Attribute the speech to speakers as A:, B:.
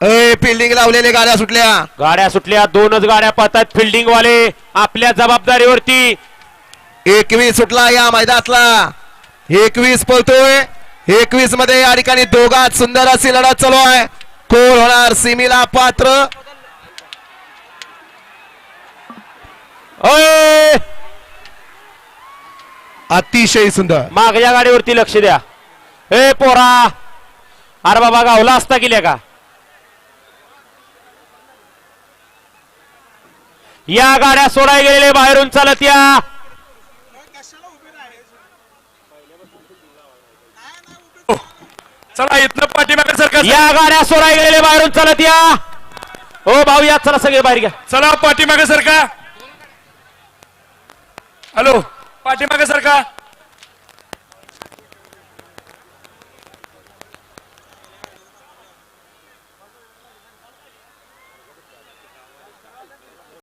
A: ए fielding लावलेले गाड्या सुटल्या.
B: गाड्या सुटल्या दोनच गाड्या पळतात फिल्डिंग वाले आपल्या जबाबदारीवरती.
A: एकवीस सुटला या मैदानातला. एकवीस पळतोय. एकवीसमध्ये या ठिकाणी दोघात सुंदर अशी लढत चालू आहे. कोण होणार? सिमीला पात्र. अतिशय सुंदर.
B: मागच्या गाडीवरती लक्ष द्या. ए पोरा! अरे बाबा गावला असता गेल्या का? या गाड्या सोडाय गेलेले बाहेरून चालत या.
C: चला इथनं पाठीमागे सरकार
B: या गाड्या सोडाय गेलेले बाहेरून चालत या. हो भाऊ या चला सगळे बाहेर घ्या.
C: चला पाठीमागे सरका हॅलो पाठीमागे सरका